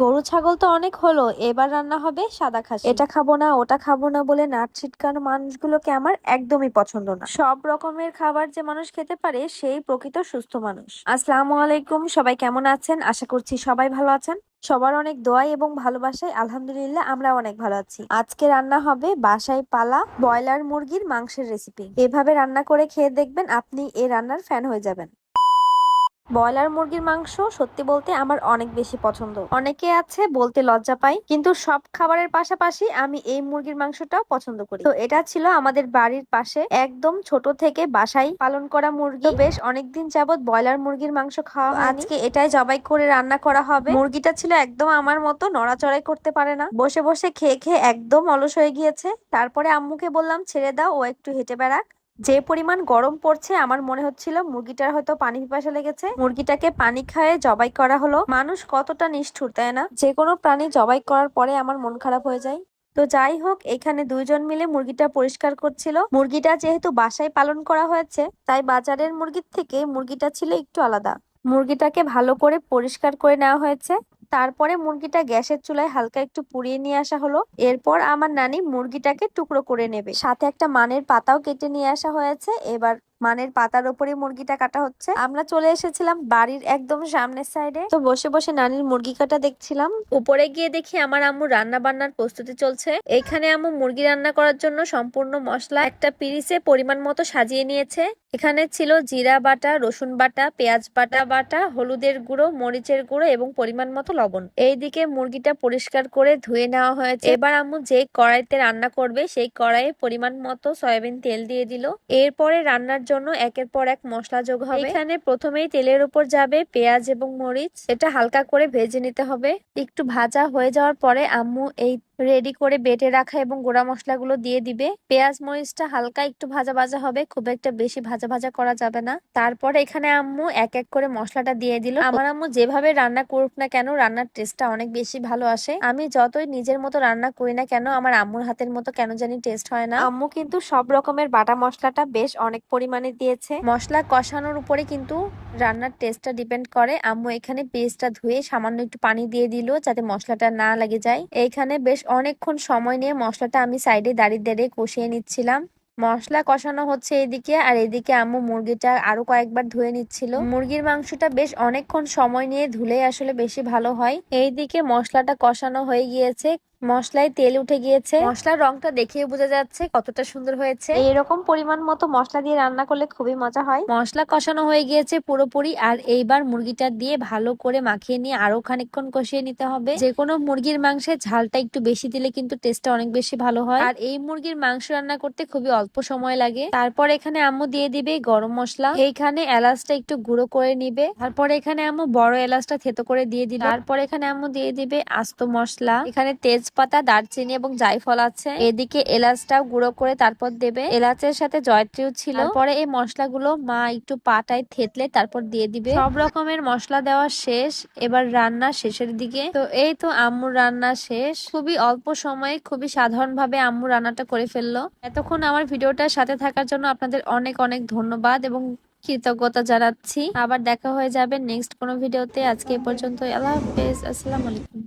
গরু ছাগল তো অনেক হলো এবার রান্না হবে সাদা খাসি। এটা খাব না ওটা খাব না বলে নাট ছিটকানো মানুষগুলোকে আমার একদমই পছন্দ না। সব রকমের খাবার যে মানুষ খেতে পারে সেই প্রকৃত সুস্থ মানুষ। আসসালামু আলাইকুম সবাই কেমন আছেন? আশা করছি সবাই ভালো আছেন। সবার অনেক দোয়াই এবং ভালোবাসায় আলহামদুলিল্লাহ আমরা অনেক ভালো আছি। আজকে রান্না হবে বাসায় পালা ব্রয়লার মুরগির মাংসের রেসিপি এভাবে রান্না করে খেয়ে দেখবেন আপনি এই রান্নার ফ্যান হয়ে যাবেন। ব্রয়লার মুরগির মাংস সত্যি বলতে আমার অনেক বেশি পছন্দ। অনেকে আছে বলতে লজ্জা পাই কিন্তু সব খাবারের পাশাপাশি আমি এই মুরগির মাংসটাও পছন্দ করি। তো এটা ছিল আমাদের বাড়ির পাশে একদম ছোট থেকে বাসায় পালন করা মুরগি। বেশ অনেকদিন যাবত ব্রয়লার মুরগির মাংস খাওয়া। আজকে এটাই জবাই করে রান্না করা হবে। মুরগিটা ছিল একদম আমার মতো, নড়াচড়াই করতে পারে না। বসে বসে খেয়ে খেয়ে একদম অলস হয়ে গিয়েছে। তারপরে আম্মুকে বললাম, ছেড়ে দাও, ও একটু হেঁটে বেড়াক। যে পরিমাণ গরম পড়ছে, আমার মনে হচ্ছিল মুরগিটার হয়তো পানি পিপাসা লেগেছে। মুরগিটাকে পানি খায়ে জবাই করা হলো। মানুষ কতটা নিষ্ঠুর, তাই না? যে কোনো প্রাণী জবাই করার পরে আমার মন খারাপ হয়ে যায়। তো যাই হোক, এখানে দুইজন মিলে মুরগিটা পরিষ্কার করছিল। মুরগিটা যেহেতু বাসায় পালন করা হয়েছে, তাই বাজারের মুরগির থেকে মুরগিটা ছিল একটু আলাদা। মুরগিটাকে ভালো করে পরিষ্কার করে নেওয়া হয়েছে। তারপরে মুরগিটা গ্যাসের চুলায় হালকা একটু পুড়িয়ে নিয়ে আসা হলো। এরপর আমার নানি মুরগিটাকে টুকরো করে নেবে। সাথে একটা মানের পাতাও কেটে নিয়ে আসা হয়েছে। এবার মানের পাতার উপরে মুরগিটা কাটা হচ্ছে। আমরা চলে এসেছিলাম বাড়ির একদম সামনের সাইডে তো বসে বসে নানির মুরগি কাটা দেখছিলাম। উপরে গিয়ে দেখি আমার আম্মু রান্না বান্নার প্রস্তুতি চলছে। এখানে আম্মু মুরগি রান্না করার জন্য সম্পূর্ণ মশলা একটা পিরিসে পরিমাণ মতো সাজিয়ে নিয়েছে। এখানে ছিল জিরা বাটা, রসুন বাটা, পেঁয়াজ বাটা বাটা, হলুদের গুঁড়ো, মরিচের গুঁড়ো এবং পরিমাণ মতো লবণ। এইদিকে মুরগিটা পরিষ্কার করে ধুয়ে নেওয়া হয়েছে। এবার আম্মু যে কড়াইতে রান্না করবে সেই কড়াইয়ে পরিমাণ মতো সয়াবিন তেল দিয়ে দিল। এরপরে রান্নার জন্য একের পর এক মশলা যোগ হবে। এখানে প্রথমেই তেলের উপর যাবে পেঁয়াজ এবং মরিচ। এটা হালকা করে ভেজে নিতে হবে। একটু ভাজা হয়ে যাওয়ার পরে আম্মু এই রেডি করে বেটে রাখা এবং গোড়া মশলাগুলো দিয়ে দিবে। পেঁয়াজ মরিচটা হালকা একটু ভাজা ভাজা হবে খুব একটা বেশি ভাজা ভাজা করা যাবে না। তারপরে এখানে আম্মু এক এক করে মশলাটা দিয়ে দিল। আমার আম্মু যেভাবে রান্না করুক না কেন রান্নার টেস্টটা অনেক বেশি ভালো আসে। আমি যতই নিজের মতো রান্না করি না কেন আমার আম্মুর হাতের মতো কেন জানি টেস্ট হয় না। আম্মু কিন্তু সব রকমের বাটা মশলাটা বেশ অনেক পরিমাণে দিয়েছে। মশলা কষানোর উপরে কিন্তু রান্নার টেস্টটা ডিপেন্ড করে। আম্মু এখানে পেস্টটা ধুয়ে সামান্য একটু পানি দিয়ে দিল যাতে মশলাটা না লাগে যায়। এইখানে বেশ অনেকক্ষণ সময় নিয়ে মশলাটা আমি সাইডে দাঁড়িয়ে দাঁড়িয়ে কষিয়ে নিচ্ছিলাম। মশলা কষানো হচ্ছে এদিকে, আর এদিকে আম্মু মুরগিটা আরও কয়েকবার ধুয়ে নিচ্ছিল। মুরগির মাংসটা বেশ অনেকক্ষণ সময় নিয়ে ধুলে আসলে বেশি ভালো হয়। এইদিকে মশলাটা কষানো হয়ে গিয়েছে। মশলায় তেল উঠে গিয়েছে। মশলার রংটা দেখে বোঝা যাচ্ছে কতটা সুন্দর হয়েছে। এইরকম পরিমাণ মতো মশলা দিয়ে রান্না করলে খুবই মজা হয়। মশলা কষানো হয়ে গিয়েছে পুরোপুরি আর এইবার মুরগিটা দিয়ে ভালো করে মাখিয়ে নিয়ে আরও খানিকক্ষণ কষিয়ে নিতে হবে। যে কোনো মুরগির মাংসে ঝালটা একটু বেশি দিলে কিন্তু টেস্টটা অনেক বেশি ভালো হয়। আর এই মুরগির মাংস রান্না করতে খুবই অল্প সময় লাগে। তারপর এখানে আম্মু দিয়ে দিবে গরম মশলা। এইখানে এলাচটা একটু গুঁড়ো করে নিবে। তারপর এখানে আম্মু বড় এলাচটা থেতো করে দিয়ে দিল তারপর এখানে আম্মু দিয়ে দিবে আস্ত মশলা। এখানে তেজপাতা, দারচিনি এবং জায়ফল আছে। এদিকে এলাচটাও গুঁড়ো করে তারপর দেবে। এলাচের সাথে জয়ত্রীও ছিল। পরে এই মশলাগুলো মা একটু পাটায় থেতলে তারপর দিয়ে দিবে। সব রকমের মশলা দেওয়া শেষ। এবার রান্না শেষের দিকে। তো এই তো আম্মুর রান্না শেষ। খুবই অল্প সময়ে খুবই সাধারণ ভাবে আম্মু রান্নাটা করে ফেলল। এতক্ষণ আমার ভিডিওটার সাথে থাকার জন্য আপনাদের অনেক অনেক ধন্যবাদ এবং কৃতজ্ঞতা জানাচ্ছি। আবার দেখা হয়ে যাবে নেক্সট কোনো ভিডিওতে। আজকে এ পর্যন্ত আল্লাহ হাফেজ। আসসালামু আলাইকুম।